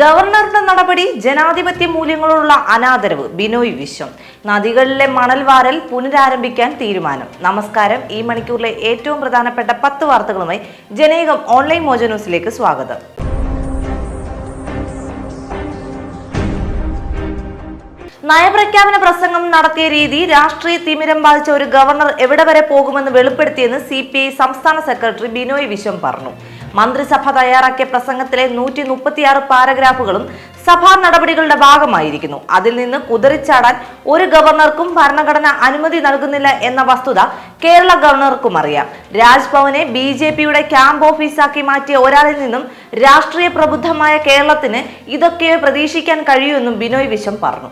ഗവർണറുടെ നടപടി ജനാധിപത്യ മൂല്യങ്ങളോടുള്ള അനാദരവ് ബിനോയ് വിശ്വം. നദികളിലെ മണൽവാരൽ പുനരാരംഭിക്കാൻ തീരുമാനം. നമസ്കാരം. ഈ മണിക്കൂറിലെ ഏറ്റവും പ്രധാനപ്പെട്ട പത്ത് വാർത്തകളുമായി ജനേകം ഓൺലൈൻ മോജനൂസിലേക്ക് സ്വാഗതം. നയപ്രഖ്യാപന പ്രസംഗം നടത്തിയ രീതി രാഷ്ട്രീയ തിമിരം ബാധിച്ച ഒരു ഗവർണർ എവിടെ വരെ പോകുമെന്ന് വെളിപ്പെടുത്തിയെന്ന് സി സംസ്ഥാന സെക്രട്ടറി ബിനോയ് വിശ്വം പറഞ്ഞു. മന്ത്രിസഭ തയ്യാറാക്കിയ പ്രസംഗത്തിലെ നൂറ്റി മുപ്പത്തിയാറ് പാരഗ്രാഫുകളും സഭാ നടപടികളുടെ ഭാഗമായിരിക്കുന്നു. അതിൽ നിന്ന് കുതിറിച്ചാടാൻ ഒരു ഗവർണർക്കും ഭരണഘടന അനുമതി നൽകുന്നില്ല എന്ന വസ്തുത കേരള ഗവർണർക്കും അറിയാം. രാജ്ഭവനെ ബി ജെ പിയുടെ ക്യാമ്പ് ഓഫീസാക്കി മാറ്റിയ ഒരാളിൽ നിന്നും രാഷ്ട്രീയ പ്രബുദ്ധമായ കേരളത്തിന് ഇതൊക്കെ പ്രതീക്ഷിക്കാൻ കഴിയുമെന്നും ബിനോയ് വിശ്വം പറഞ്ഞു.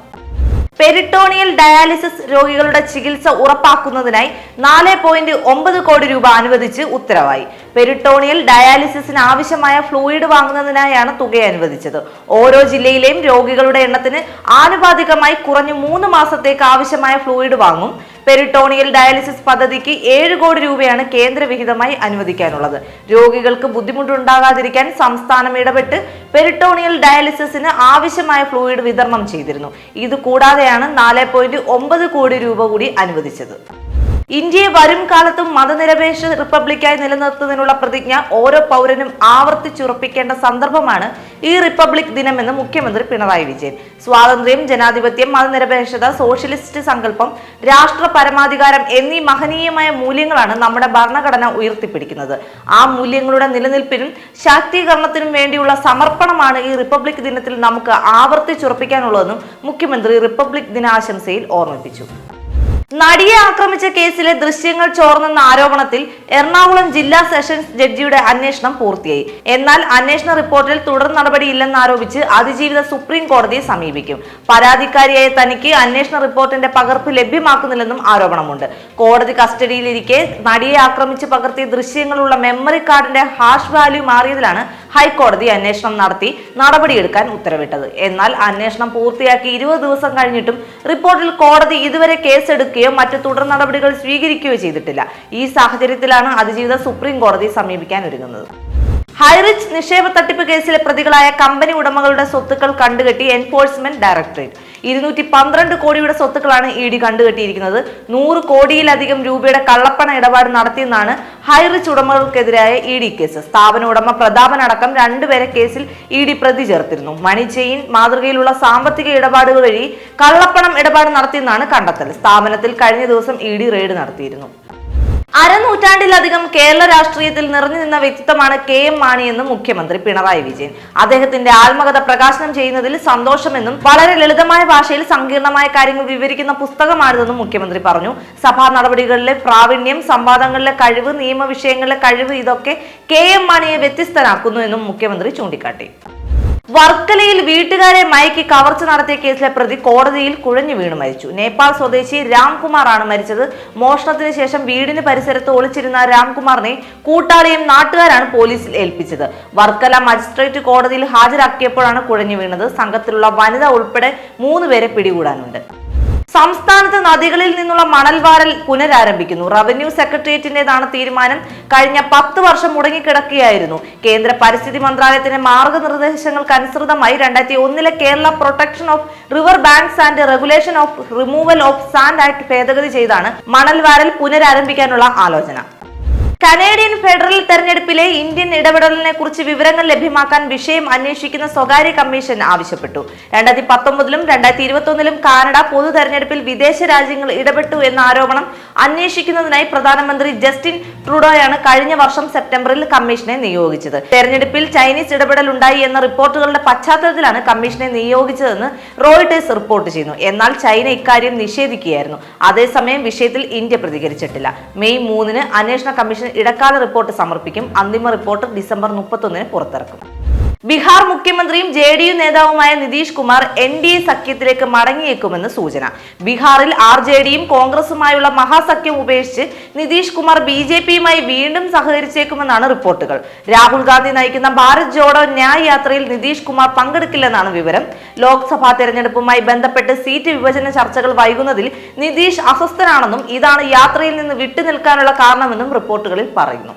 പെരിട്ടോണിയൽ ഡയാലിസിസ് രോഗികളുടെ ചികിത്സ ഉറപ്പാക്കുന്നതിനായി നാല് പോയിന്റ് ഒമ്പത് കോടി രൂപ അനുവദിച്ച് ഉത്തരവായി. പെരിട്ടോണിയൽ ഡയാലിസിസിന് ആവശ്യമായ ഫ്ലൂയിഡ് വാങ്ങുന്നതിനായാണ് തുക അനുവദിച്ചത്. ഓരോ ജില്ലയിലെയും രോഗികളുടെ എണ്ണത്തിന് ആനുപാതികമായി കുറഞ്ഞു മൂന്ന് മാസത്തേക്ക് ആവശ്യമായ ഫ്ലൂയിഡ് വാങ്ങും. പെരിട്ടോണിയൽ ഡയാലിസിസ് പദ്ധതിക്ക് ഏഴ് കോടി രൂപയാണ് കേന്ദ്ര വിഹിതമായി അനുവദിക്കാനുള്ളത്. രോഗികൾക്ക് ബുദ്ധിമുട്ടുണ്ടാകാതിരിക്കാൻ സംസ്ഥാനം ഇടപെട്ട് പെരിട്ടോണിയൽ ഡയാലിസിസിന് ആവശ്യമായ ഫ്ലൂയിഡ് വിതരണം ചെയ്തിരുന്നു. ഇത് കൂടാതെയാണ് നാല് പോയിന്റ് ഒമ്പത് കോടി രൂപ കൂടി അനുവദിച്ചത്. ഇന്ത്യയെ വരും കാലത്തും മതനിരപേക്ഷ റിപ്പബ്ലിക്കായി നിലനിർത്തുന്നതിനുള്ള പ്രതിജ്ഞ ഓരോ പൗരനും ആവർത്തിച്ചുറപ്പിക്കേണ്ട സന്ദർഭമാണ് ഈ റിപ്പബ്ലിക് ദിനമെന്ന് മുഖ്യമന്ത്രി പിണറായി വിജയൻ. സ്വാതന്ത്ര്യം ജനാധിപത്യം മതനിരപേക്ഷത സോഷ്യലിസ്റ്റ് സങ്കല്പം രാഷ്ട്ര പരമാധികാരം എന്നീ മഹനീയമായ മൂല്യങ്ങളാണ് നമ്മുടെ ഭരണഘടന ഉയർത്തിപ്പിടിക്കുന്നത്. ആ മൂല്യങ്ങളുടെ നിലനിൽപ്പിനും ശാക്തീകരണത്തിനും വേണ്ടിയുള്ള സമർപ്പണമാണ് ഈ റിപ്പബ്ലിക് ദിനത്തിൽ നമുക്ക് ആവർത്തിച്ചുറപ്പിക്കാനുള്ളതെന്നും മുഖ്യമന്ത്രി റിപ്പബ്ലിക് ദിനാശംസയിൽ ഓർമ്മിപ്പിച്ചു. നടിയെ ആക്രമിച്ച കേസിലെ ദൃശ്യങ്ങൾ ചോർന്നെന്ന ആരോപണത്തിൽ എറണാകുളം ജില്ലാ സെഷൻസ് ജഡ്ജിയുടെ അന്വേഷണം പൂർത്തിയായി. എന്നാൽ അന്വേഷണ റിപ്പോർട്ടിൽ തുടർ നടപടിയില്ലെന്നാരോപിച്ച് അതിജീവിത സുപ്രീം കോടതിയെ സമീപിക്കും. പരാതിക്കാരിയായ തനിക്ക് അന്വേഷണ റിപ്പോർട്ടിന്റെ പകർപ്പ് ലഭ്യമാക്കുന്നില്ലെന്നും ആരോപണമുണ്ട്. കോടതി കസ്റ്റഡിയിലിരിക്കെ നടിയെ ആക്രമിച്ച് പകർത്തിയ ദൃശ്യങ്ങളുള്ള മെമ്മറി കാർഡിന്റെ ഹാഷ് വാല്യൂ മാറിയതിലാണ് ഹൈക്കോടതി അന്വേഷണം നടത്തി നടപടിയെടുക്കാൻ ഉത്തരവിട്ടത്. എന്നാൽ അന്വേഷണം പൂർത്തിയാക്കി ഇരുപത് ദിവസം കഴിഞ്ഞിട്ടും റിപ്പോർട്ടിൽ കോടതി ഇതുവരെ കേസെടുക്കുകയോ മറ്റ് തുടർ നടപടികൾ സ്വീകരിക്കുകയോ ചെയ്തിട്ടില്ല. ഈ സാഹചര്യത്തിലാണ് അതിജീവിത സുപ്രീം കോടതി സമീപിക്കാൻ ഒരുങ്ങുന്നത്. ഹൈറിച്ച് നിക്ഷേപ തട്ടിപ്പ് കേസിലെ പ്രതികളായ കമ്പനി ഉടമകളുടെ സ്വത്തുക്കൾ കണ്ടുകെട്ടി എൻഫോഴ്സ്മെന്റ് ഡയറക്ടറേറ്റ് ഇരുന്നൂറ്റി പന്ത്രണ്ട് കോടിയുടെ സ്വത്തുക്കളാണ് ഇ ഡി കണ്ടുകെട്ടിയിരിക്കുന്നത്. നൂറ് കോടിയിലധികം രൂപയുടെ കള്ളപ്പണ ഇടപാട് നടത്തിയെന്നാണ് ഹൈറിച്ച് ഉടമകൾക്കെതിരായ ഇ ഡി കേസ്. സ്ഥാപന ഉടമ പ്രതാപൻ അടക്കം രണ്ടുപേരെ കേസിൽ ഇ ഡി പ്രതി ചേർത്തിരുന്നു. മണി ചെയിൻ മാതൃകയിലുള്ള സാമ്പത്തിക ഇടപാടുകൾ വഴി കള്ളപ്പണം ഇടപാട് നടത്തിയെന്നാണ് കണ്ടെത്തൽ. സ്ഥാപനത്തിൽ കഴിഞ്ഞ ദിവസം ഇ ഡി റെയ്ഡ് നടത്തിയിരുന്നു. അരനൂറ്റാണ്ടിലധികം കേരള രാഷ്ട്രീയത്തിൽ നിറഞ്ഞു നിന്ന വ്യക്തിത്വമാണ് കെ എം മാണിയെന്നും മുഖ്യമന്ത്രി പിണറായി വിജയൻ. അദ്ദേഹത്തിന്റെ ആത്മകഥ പ്രകാശനം ചെയ്യുന്നതിൽ സന്തോഷമെന്നും വളരെ ലളിതമായ ഭാഷയിൽ സങ്കീർണമായ കാര്യങ്ങൾ വിവരിക്കുന്ന പുസ്തകമാണിതെന്നും മുഖ്യമന്ത്രി പറഞ്ഞു. സഭാ നടപടികളിലെ പ്രാവീണ്യം സംവാദങ്ങളിലെ കഴിവ് നിയമ വിഷയങ്ങളിലെ കഴിവ് ഇതൊക്കെ കെ എം മാണിയെ വ്യത്യസ്തനാക്കുന്നു എന്നും മുഖ്യമന്ത്രി ചൂണ്ടിക്കാട്ടി. വർക്കലയിൽ വീട്ടുകാരെ മയക്കി കവർച്ച നടത്തിയ കേസിലെ പ്രതി കോടതിയിൽ കുഴഞ്ഞു വീണ് മരിച്ചു. നേപ്പാൾ സ്വദേശി രാംകുമാർ ആണ് മരിച്ചത്. മോഷണത്തിന് ശേഷം വീടിന് പരിസരത്ത് ഒളിച്ചിരുന്ന രാംകുമാറിനെ കൂട്ടാളിയും നാട്ടുകാരാണ് പോലീസിൽ ഏൽപ്പിച്ചത്. വർക്കല മജിസ്ട്രേറ്റ് കോടതിയിൽ ഹാജരാക്കിയപ്പോഴാണ് കുഴഞ്ഞു വീണത്. സംഘത്തിലുള്ള വനിത ഉൾപ്പെടെ മൂന്ന് പേരെ പിടികൂടാനുണ്ട്. സംസ്ഥാനത്ത് നദികളിൽ നിന്നുള്ള മണൽവാരൽ പുനരാരംഭിക്കുന്നു. റവന്യൂ സെക്രട്ടേറിയറ്റിന്റേതാണ് തീരുമാനം. കഴിഞ്ഞ പത്ത് വർഷം മുടങ്ങിക്കിടക്കുകയായിരുന്നു. കേന്ദ്ര പരിസ്ഥിതി മന്ത്രാലയത്തിന്റെ മാർഗനിർദ്ദേശങ്ങൾക്ക് അനുസൃതമായി രണ്ടായിരത്തി ഒന്നിലെ Kerala protection of river banks and regulation of removal of sand act ഭേദഗതി ചെയ്താണ് മണൽവാരൽ പുനരാരംഭിക്കാനുള്ള ആലോചന. കനേഡിയൻ ഫെഡറൽ തെരഞ്ഞെടുപ്പിലെ ഇന്ത്യൻ ഇടപെടലിനെ കുറിച്ച് വിവരങ്ങൾ ലഭ്യമാക്കാൻ വിഷയം അന്വേഷിക്കുന്ന സ്വകാര്യ കമ്മീഷൻ ആവശ്യപ്പെട്ടു. രണ്ടായിരത്തി പത്തൊമ്പതിലും രണ്ടായിരത്തി ഇരുപത്തൊന്നിലും കാനഡ പൊതു തെരഞ്ഞെടുപ്പിൽ വിദേശ രാജ്യങ്ങൾ ഇടപെട്ടു എന്ന ആരോപണം അന്വേഷിക്കുന്നതിനായി പ്രധാനമന്ത്രി ജസ്റ്റിൻ ട്രൂഡോയാണ് കഴിഞ്ഞ വർഷം സെപ്റ്റംബറിൽ കമ്മീഷനെ നിയോഗിച്ചത്. തെരഞ്ഞെടുപ്പിൽ ചൈനീസ് ഇടപെടൽ ഉണ്ടായി എന്ന റിപ്പോർട്ടുകളുടെ പശ്ചാത്തലത്തിലാണ് കമ്മീഷനെ നിയോഗിച്ചതെന്ന് റോയിട്ടേഴ്സ് റിപ്പോർട്ട് ചെയ്യുന്നു. എന്നാൽ ചൈന ഇക്കാര്യം നിഷേധിക്കുകയായിരുന്നു. അതേസമയം വിഷയത്തിൽ ഇന്ത്യ പ്രതികരിച്ചിട്ടില്ല. മെയ് മൂന്നിന് അന്വേഷണ കമ്മീഷൻ ഇടക്കാല റിപ്പോർട്ട് സമർപ്പിക്കും. അന്തിമ റിപ്പോർട്ട് ഡിസംബർ മുപ്പത്തൊന്നിന് പുറത്തിറക്കും. ബീഹാർ മുഖ്യമന്ത്രിയും ജെ ഡി യു നേതാവുമായ Nitish Kumar N D A സഖ്യത്തിലേക്ക് മടങ്ങിയേക്കുമെന്ന് സൂചന. ബീഹാറിൽ ആർ ജെ ഡിയും കോൺഗ്രസുമായുള്ള മഹാസഖ്യം ഉപേക്ഷിച്ച് നിതീഷ് കുമാർ ബി ജെ പിയുമായി വീണ്ടും സഹകരിച്ചേക്കുമെന്നാണ് റിപ്പോർട്ടുകൾ. രാഹുൽ ഗാന്ധി നയിക്കുന്ന ഭാരത് ജോഡോ ന്യായ് യാത്രയിൽ നിതീഷ് കുമാർ പങ്കെടുക്കില്ലെന്നാണ് വിവരം. ലോക്സഭാ തെരഞ്ഞെടുപ്പുമായി ബന്ധപ്പെട്ട് സീറ്റ് വിഭജന ചർച്ചകൾ വൈകുന്നതിൽ നിതീഷ് അസ്വസ്ഥനാണെന്നും ഇതാണ് യാത്രയിൽ നിന്ന് വിട്ടുനിൽക്കാനുള്ള കാരണമെന്നും റിപ്പോർട്ടുകളിൽ പറയുന്നു.